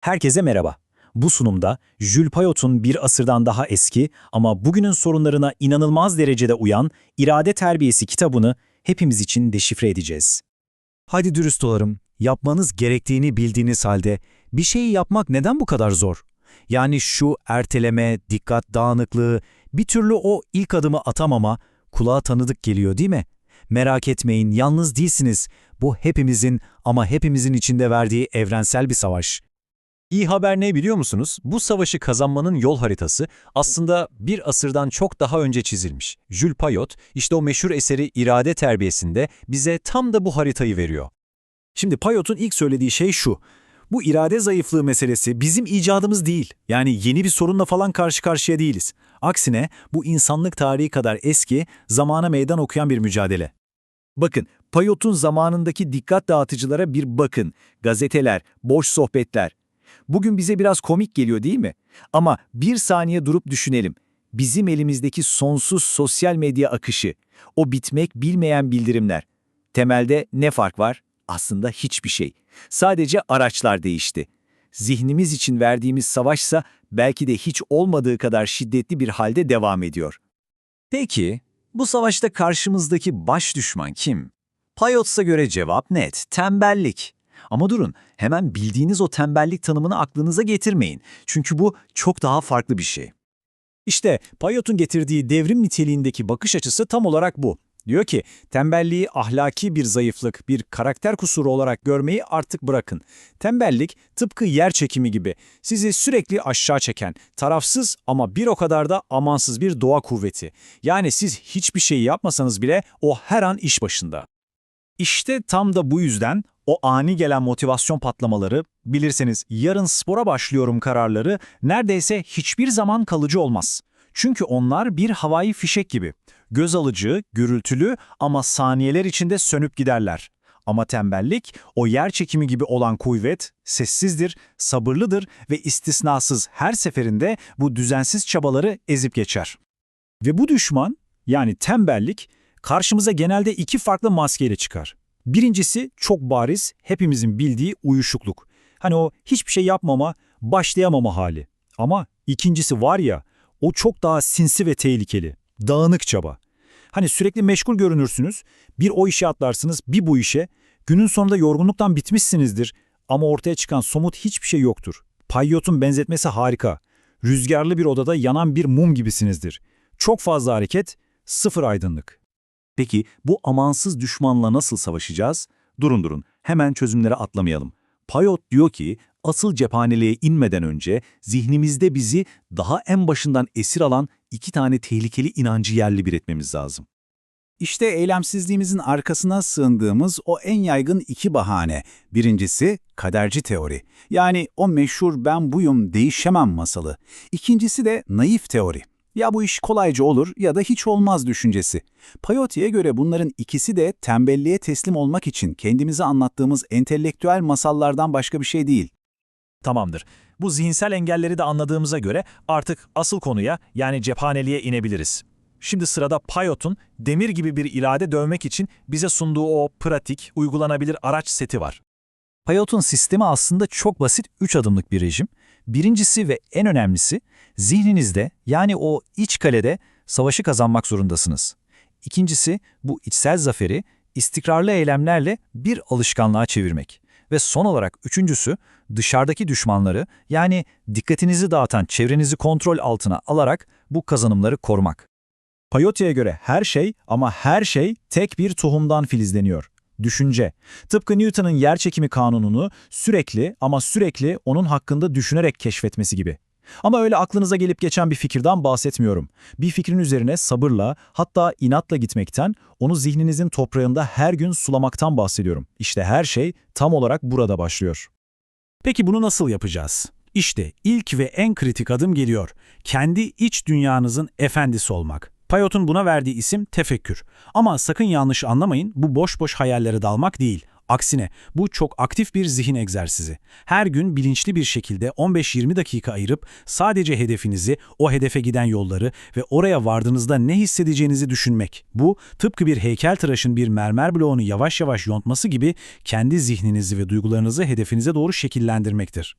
Herkese merhaba. Bu sunumda Jules Payot'un bir asırdan daha eski ama bugünün sorunlarına inanılmaz derecede uyan İrade Terbiyesi kitabını hepimiz için deşifre edeceğiz. Hadi dürüst olalım, yapmanız gerektiğini bildiğiniz halde bir şeyi yapmak neden bu kadar zor? Yani şu erteleme, dikkat dağınıklığı, bir türlü o ilk adımı atamama kulağa tanıdık geliyor değil mi? Merak etmeyin, yalnız değilsiniz. Bu hepimizin ama hepimizin içinde verdiği evrensel bir savaş. İyi haber ne biliyor musunuz? Bu savaşı kazanmanın yol haritası aslında bir asırdan çok daha önce çizilmiş. Jules Payot, işte o meşhur eseri İrade Terbiyesi'nde bize tam da bu haritayı veriyor. Şimdi Payot'un ilk söylediği şey şu. Bu irade zayıflığı meselesi bizim icadımız değil. Yani yeni bir sorunla falan karşı karşıya değiliz. Aksine bu insanlık tarihi kadar eski, zamana meydan okuyan bir mücadele. Bakın, Payot'un zamanındaki dikkat dağıtıcılara bir bakın. Gazeteler, boş sohbetler. Bugün bize biraz komik geliyor değil mi? Ama bir saniye durup düşünelim. Bizim elimizdeki sonsuz sosyal medya akışı, o bitmek bilmeyen bildirimler. Temelde ne fark var? Aslında hiçbir şey. Sadece araçlar değişti. Zihnimiz için verdiğimiz savaşsa belki de hiç olmadığı kadar şiddetli bir halde devam ediyor. Peki, bu savaşta karşımızdaki baş düşman kim? Payot'a göre cevap net, tembellik. Ama durun, hemen bildiğiniz o tembellik tanımını aklınıza getirmeyin. Çünkü bu çok daha farklı bir şey. İşte Payot'un getirdiği devrim niteliğindeki bakış açısı tam olarak bu. Diyor ki, tembelliği ahlaki bir zayıflık, bir karakter kusuru olarak görmeyi artık bırakın. Tembellik tıpkı yer çekimi gibi sizi sürekli aşağı çeken, tarafsız ama bir o kadar da amansız bir doğa kuvveti. Yani siz hiçbir şey yapmasanız bile o her an iş başında. İşte tam da bu yüzden o ani gelen motivasyon patlamaları, bilirseniz yarın spora başlıyorum kararları neredeyse hiçbir zaman kalıcı olmaz. Çünkü onlar bir havai fişek gibi. Göz alıcı, gürültülü ama saniyeler içinde sönüp giderler. Ama tembellik, o yer çekimi gibi olan kuvvet, sessizdir, sabırlıdır ve istisnasız her seferinde bu düzensiz çabaları ezip geçer. Ve bu düşman, yani tembellik, karşımıza genelde iki farklı maskeyle çıkar. Birincisi çok bariz, hepimizin bildiği uyuşukluk. Hani o hiçbir şey yapmama, başlayamama hali. Ama ikincisi var ya, o çok daha sinsi ve tehlikeli. Dağınık çaba. Hani sürekli meşgul görünürsünüz, bir o işe atlarsınız, bir bu işe. Günün sonunda yorgunluktan bitmişsinizdir ama ortaya çıkan somut hiçbir şey yoktur. Payyot'un benzetmesi harika. Rüzgarlı bir odada yanan bir mum gibisinizdir. Çok fazla hareket, sıfır aydınlık. Peki bu amansız düşmanla nasıl savaşacağız? Durun durun, hemen çözümlere atlamayalım. Payot diyor ki, asıl cephaneliğe inmeden önce zihnimizde bizi daha en başından esir alan iki tane tehlikeli inancı yerli bir etmemiz lazım. İşte eylemsizliğimizin arkasına sığındığımız o en yaygın iki bahane. Birincisi kaderci teori. Yani o meşhur ben buyum değişemem masalı. İkincisi de naif teori. Ya bu iş kolayca olur ya da hiç olmaz düşüncesi. Payoti'ye göre bunların ikisi de tembelliğe teslim olmak için kendimize anlattığımız entelektüel masallardan başka bir şey değil. Tamamdır. Bu zihinsel engelleri de anladığımıza göre artık asıl konuya yani cephaneliğe inebiliriz. Şimdi sırada Payot'un demir gibi bir irade dövmek için bize sunduğu o pratik, uygulanabilir araç seti var. Payot'un sistemi aslında çok basit 3 adımlık bir rejim. Birincisi ve en önemlisi zihninizde yani o iç kalede savaşı kazanmak zorundasınız. İkincisi bu içsel zaferi istikrarlı eylemlerle bir alışkanlığa çevirmek. Ve son olarak üçüncüsü dışarıdaki düşmanları yani dikkatinizi dağıtan çevrenizi kontrol altına alarak bu kazanımları korumak. Payoti'ye göre her şey ama her şey tek bir tohumdan filizleniyor. Düşünce. Tıpkı Newton'un yerçekimi kanununu sürekli ama sürekli onun hakkında düşünerek keşfetmesi gibi. Ama öyle aklınıza gelip geçen bir fikirden bahsetmiyorum. Bir fikrin üzerine sabırla, hatta inatla gitmekten, onu zihninizin toprağında her gün sulamaktan bahsediyorum. İşte her şey tam olarak burada başlıyor. Peki bunu nasıl yapacağız? İşte ilk ve en kritik adım geliyor. Kendi iç dünyanızın efendisi olmak. Payot'un buna verdiği isim tefekkür. Ama sakın yanlış anlamayın, bu boş boş hayallere dalmak değil. Aksine bu çok aktif bir zihin egzersizi. Her gün bilinçli bir şekilde 15-20 dakika ayırıp sadece hedefinizi, o hedefe giden yolları ve oraya vardığınızda ne hissedeceğinizi düşünmek. Bu tıpkı bir heykeltıraşın bir mermer bloğunu yavaş yavaş yontması gibi kendi zihninizi ve duygularınızı hedefinize doğru şekillendirmektir.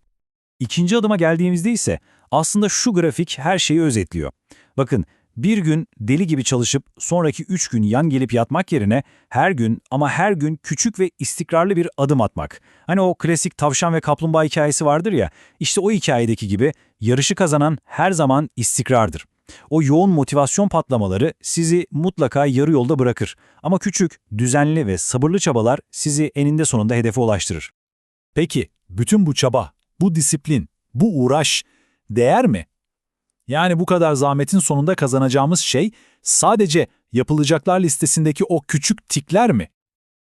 İkinci adıma geldiğimizde ise aslında şu grafik her şeyi özetliyor. Bakın bir gün deli gibi çalışıp sonraki üç gün yan gelip yatmak yerine her gün ama her gün küçük ve istikrarlı bir adım atmak. Hani o klasik tavşan ve kaplumbağa hikayesi vardır ya, işte o hikayedeki gibi yarışı kazanan her zaman istikrardır. O yoğun motivasyon patlamaları sizi mutlaka yarı yolda bırakır. Ama küçük, düzenli ve sabırlı çabalar sizi eninde sonunda hedefe ulaştırır. Peki, bütün bu çaba, bu disiplin, bu uğraş değer mi? Yani bu kadar zahmetin sonunda kazanacağımız şey sadece yapılacaklar listesindeki o küçük tikler mi?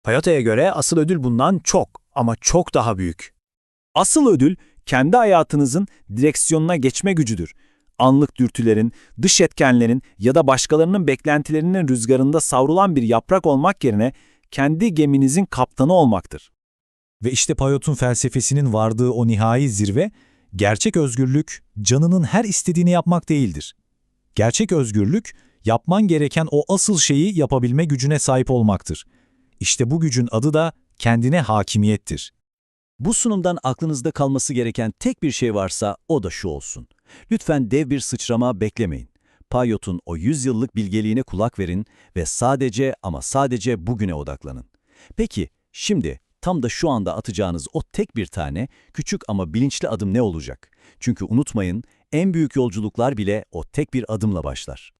Payota'ya göre asıl ödül bundan çok ama çok daha büyük. Asıl ödül kendi hayatınızın direksiyonuna geçme gücüdür. Anlık dürtülerin, dış etkenlerin ya da başkalarının beklentilerinin rüzgarında savrulan bir yaprak olmak yerine kendi geminizin kaptanı olmaktır. Ve işte Payot'un felsefesinin vardığı o nihai zirve, gerçek özgürlük canının her istediğini yapmak değildir. Gerçek özgürlük, yapman gereken o asıl şeyi yapabilme gücüne sahip olmaktır. İşte bu gücün adı da kendine hakimiyettir. Bu sunumdan aklınızda kalması gereken tek bir şey varsa o da şu olsun. Lütfen dev bir sıçrama beklemeyin. Payot'un o 100 yıllık bilgeliğine kulak verin ve sadece ama sadece bugüne odaklanın. Peki, şimdi tam da şu anda atacağınız o tek bir tane küçük ama bilinçli adım ne olacak? Çünkü unutmayın, en büyük yolculuklar bile o tek bir adımla başlar.